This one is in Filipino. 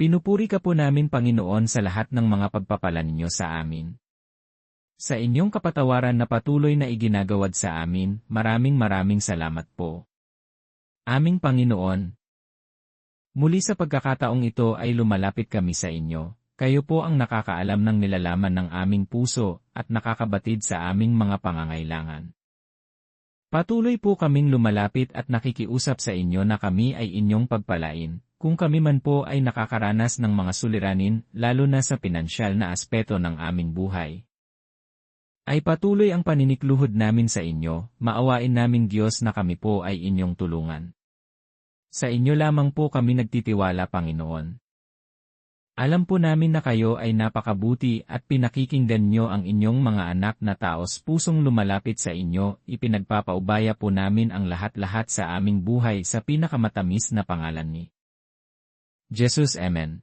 Pinupuri ka po namin Panginoon sa lahat ng mga pagpapala ninyo sa amin. Sa inyong kapatawaran na patuloy na iginagawad sa amin, maraming maraming salamat po. Aming Panginoon, Muli sa pagkakataong ito ay lumalapit kami sa inyo. Kayo po ang nakakaalam ng nilalaman ng aming puso at nakakabatid sa aming mga pangangailangan. Patuloy po kaming lumalapit at nakikiusap sa inyo na kami ay inyong pagpalain, kung kami man po ay nakakaranas ng mga suliranin, lalo na sa pinansyal na aspeto ng aming buhay. Ay patuloy ang paninikluhod namin sa inyo, maawain namin Diyos na kami po ay inyong tulungan. Sa inyo lamang po kami nagtitiwala Panginoon. Alam po namin na kayo ay napakabuti at pinakikinggan nyo ang inyong mga anak na taos pusong lumalapit sa inyo, ipinagpapaubaya po namin ang lahat-lahat sa aming buhay sa pinakamatamis na pangalan ni Jesus Amen.